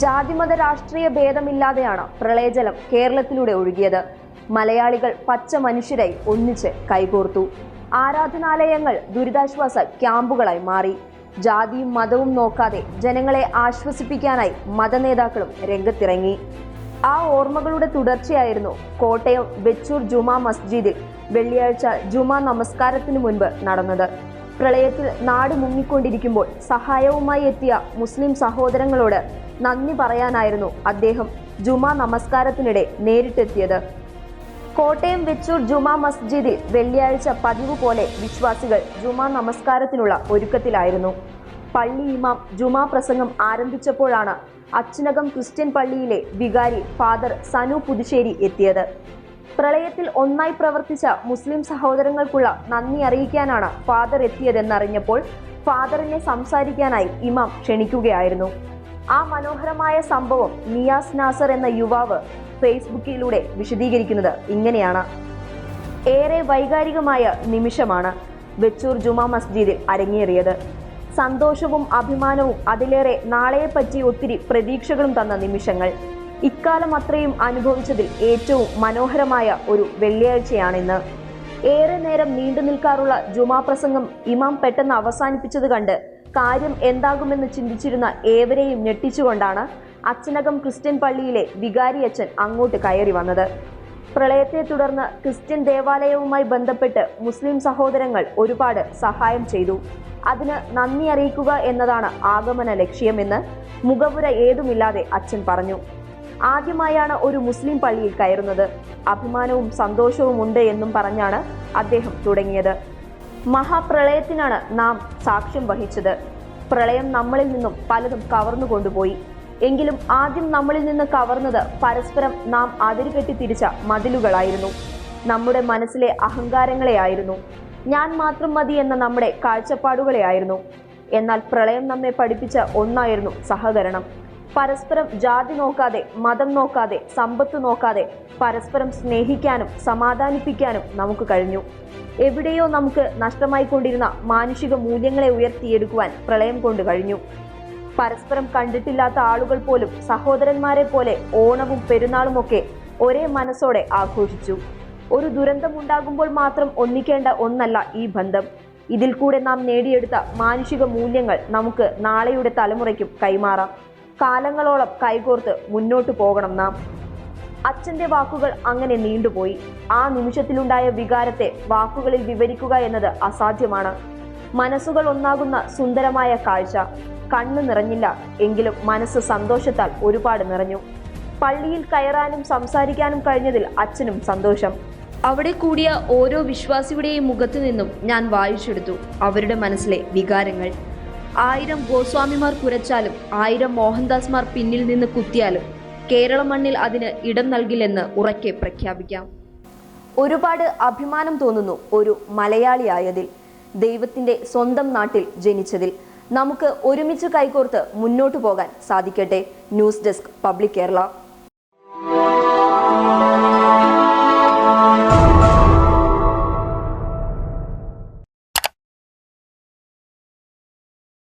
ജാതിമത രാഷ്ട്രീയ ഭേദമില്ലാതെയാണ് പ്രളയജലം കേരളത്തിലൂടെ ഒഴുകിയത്. മലയാളികൾ പച്ച മനുഷ്യരായി ഒന്നിച്ച് കൈകോർത്തു. ആരാധനാലയങ്ങൾ ദുരിതാശ്വാസ ക്യാമ്പുകളായി മാറി. ജാതിയും മതവും നോക്കാതെ ജനങ്ങളെ ആശ്വസിപ്പിക്കാനായി മതനേതാക്കളും രംഗത്തിറങ്ങി. ആ ഓർമ്മകളുടെ തുടർച്ചയായിരുന്നു കോട്ടയം വെച്ചൂർ ജുമാ മസ്ജിദിൽ വെള്ളിയാഴ്ച ജുമാ നമസ്കാരത്തിനു മുൻപ് നടന്നത്. പ്രളയത്തിൽ നാട് മുങ്ങിക്കൊണ്ടിരിക്കുമ്പോൾ സഹായവുമായി എത്തിയ മുസ്ലിം സഹോദരങ്ങളോട് നന്ദി പറയാനായിരുന്നു അദ്ദേഹം ജുമാ നമസ്കാരത്തിനിടെ നേരിട്ടെത്തിയത്. കോട്ടയം വെച്ചൂർ ജുമാ മസ്ജിദിൽ വെള്ളിയാഴ്ച പതിവ് പോലെ വിശ്വാസികൾ ജുമാ നമസ്കാരത്തിനുള്ള ഒരുക്കത്തിലായിരുന്നു. പള്ളി ഇമാം ജുമാ പ്രസംഗം ആരംഭിച്ചപ്പോഴാണ് അച്ഛനകം ക്രിസ്ത്യൻ പള്ളിയിലെ വികാരി ഫാദർ സനു പുതുശ്ശേരി എത്തിയത്. പ്രളയത്തിൽ ഒന്നായി പ്രവർത്തിച്ച മുസ്ലിം സഹോദരങ്ങൾക്കുള്ള നന്ദി അറിയിക്കാനാണ് ഫാദർ എത്തിയതെന്നറിഞ്ഞപ്പോൾ ഫാദറിനെ സംസാരിക്കാനായി ഇമാം ക്ഷണിക്കുകയായിരുന്നു. ആ മനോഹരമായ സംഭവം നിയാസ് നാസർ എന്ന യുവാവ് ഫേസ്ബുക്കിലൂടെ വിശദീകരിക്കുന്നത് ഇങ്ങനെയാണ്. ഏറെ വൈകാരികമായ നിമിഷമാണ് വെച്ചൂർ ജുമാ മസ്ജിദിൽ അരങ്ങേറിയത്. സന്തോഷവും അഭിമാനവും അതിലേറെ നാളെയെപ്പറ്റി ഒത്തിരി പ്രതീക്ഷകളും തന്ന നിമിഷങ്ങൾ. ഇക്കാലം അത്രയും അനുഭവിച്ചതിൽ ഏറ്റവും മനോഹരമായ ഒരു വെള്ളിയാഴ്ചയാണിന്ന്. ഏറെ നേരം നീണ്ടു നിൽക്കാറുള്ള ജുമാ പ്രസംഗം ഇമാം പെട്ടെന്ന് അവസാനിപ്പിച്ചത് കണ്ട് കാര്യം എന്താകുമെന്ന് ചിന്തിച്ചിരുന്ന ഏവരെയും ഞെട്ടിച്ചുകൊണ്ടാണ് അച്ഛനകം ക്രിസ്ത്യൻ പള്ളിയിലെ വികാരി അച്ഛൻ അങ്ങോട്ട് കയറി വന്നത്. പ്രളയത്തെ തുടർന്ന് ക്രിസ്ത്യൻ ദേവാലയവുമായി ബന്ധപ്പെട്ട് മുസ്ലിം സഹോദരങ്ങൾ ഒരുപാട് സഹായം ചെയ്തു. അതിന് നന്ദി അറിയിക്കുക എന്നതാണ് ആഗമന ലക്ഷ്യമെന്ന് മുഖപുര ഏതുമില്ലാതെ അച്ഛൻ പറഞ്ഞു. ആദ്യമായാണ് ഒരു മുസ്ലിം പള്ളിയിൽ കയറുന്നത്. അഭിമാനവും സന്തോഷവും ഉണ്ട് എന്നും പറഞ്ഞാണ് അദ്ദേഹം തുടങ്ങിയത്. മഹാപ്രളയത്തിനാണ് നാം സാക്ഷ്യം വഹിച്ചത്. പ്രളയം നമ്മളിൽ നിന്നും പലതും കവർന്നു കൊണ്ടുപോയി. എങ്കിലും ആദ്യം നമ്മളിൽ നിന്ന് കവർന്നത് പരസ്പരം നാം അതിരുകെട്ടി തിരിച്ച മതിലുകളായിരുന്നു. നമ്മുടെ മനസ്സിലെ അഹങ്കാരങ്ങളെയായിരുന്നു ഞാൻ മാത്രം മതി എന്ന നമ്മുടെ കാഴ്ചപ്പാടുകളെയായിരുന്നു എന്നാൽ പ്രളയം നമ്മെ പഠിപ്പിച്ച ഒന്നായിരുന്നു സഹകരണം. പരസ്പരം ജാതി നോക്കാതെ മതം നോക്കാതെ സമ്പത്ത് നോക്കാതെ പരസ്പരം സ്നേഹിക്കാനും സമാധാനിപ്പിക്കാനും നമുക്ക് കഴിഞ്ഞു. എവിടെയോ നമുക്ക് നഷ്ടമായിക്കൊണ്ടിരുന്ന മാനുഷിക മൂല്യങ്ങളെ ഉയർത്തിയെടുക്കുവാൻ പ്രളയം കൊണ്ട് കഴിഞ്ഞു. പരസ്പരം കണ്ടിട്ടില്ലാത്ത ആളുകൾ പോലും സഹോദരന്മാരെ പോലെ ഓണവും പെരുന്നാളും ഒക്കെ ഒരേ മനസ്സോടെ ആഘോഷിച്ചു. ഒരു ദുരന്തമുണ്ടാകുമ്പോൾ മാത്രം ഒന്നിക്കേണ്ട ഒന്നല്ല ഈ ബന്ധം. ഇതിൽ കൂടെ നാം നേടിയെടുത്ത മാനുഷിക മൂല്യങ്ങൾ നമുക്ക് നാളെയുടെ തലമുറയ്ക്കും കൈമാറാം. കാലങ്ങളോളം കൈകോർത്ത് മുന്നോട്ടു പോകണം നാം. അച്ഛന്റെ വാക്കുകൾ അങ്ങനെ നീണ്ടുപോയി. ആ നിമിഷത്തിലുണ്ടായ വികാരത്തെ വാക്കുകളിൽ വിവരിക്കുക എന്നത് അസാധ്യമാണ്. മനസ്സുകൾ ഒന്നാകുന്ന സുന്ദരമായ കാഴ്ച. കണ്ണു നിറഞ്ഞില്ല എങ്കിലും മനസ്സ് സന്തോഷത്താൽ ഒരുപാട് നിറഞ്ഞു. പള്ളിയിൽ കയറാനും സംസാരിക്കാനും കഴിഞ്ഞതിൽ അച്ഛനും സന്തോഷം. അവിടെ കൂടിയ ഓരോ വിശ്വാസിയുടെയും മുഖത്തു നിന്നും ഞാൻ വായിച്ചെടുത്തു അവരുടെ മനസ്സിലെ വികാരങ്ങൾ. ആയിരം ഗോസ്വാമിമാർ കുരച്ചാലും ആയിരം മോഹൻദാസ്മാർ പിന്നിൽ നിന്ന് കുത്തിയാലും കേരള മണ്ണിൽ അതിന് ഇടം നൽകില്ലെന്ന് ഉറക്കെ പ്രഖ്യാപിക്കാം. ഒരുപാട് അഭിമാനം തോന്നുന്നു ഒരു മലയാളിയായതിൽ ദൈവത്തിന്റെ സ്വന്തം നാട്ടിൽ ജനിച്ചതിൽ. നമുക്ക് ഒരുമിച്ച് കൈകോർത്ത് മുന്നോട്ടു പോകാൻ സാധിക്കട്ടെ? News desk public Kerala.